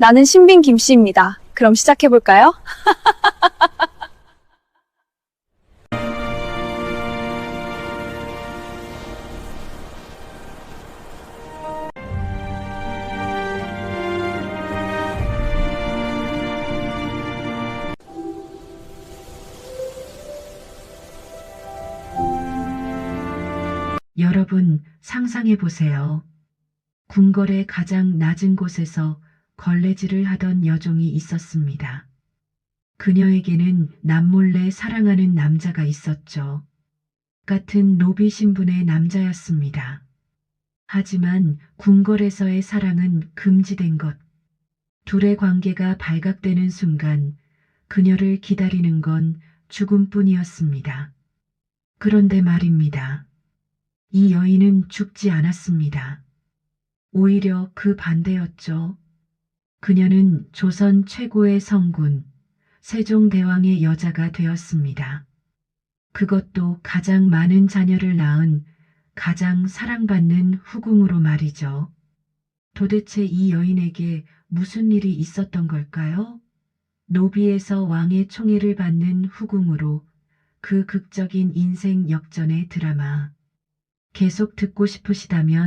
나는 신빈 김씨입니다. 그럼 시작해볼까요? 여러분 상상해 보세요. 궁궐의 가장 낮은 곳에서 걸레질을 하던 여종이 있었습니다. 그녀에게는 남몰래 사랑하는 남자가 있었죠. 같은 노비 신분의 남자였습니다. 하지만 궁궐에서의 사랑은 금지된 것. 둘의 관계가 발각되는 순간 그녀를 기다리는 건 죽음뿐이었습니다. 그런데 말입니다. 이 여인은 죽지 않았습니다. 오히려 그 반대였죠. 그녀는 조선 최고의 성군, 세종대왕의 여자가 되었습니다. 그것도 가장 많은 자녀를 낳은 가장 사랑받는 후궁으로 말이죠. 도대체 이 여인에게 무슨 일이 있었던 걸까요? 노비에서 왕의 총애를 받는 후궁으로 그 극적인 인생 역전의 드라마. 계속 듣고 싶으시다면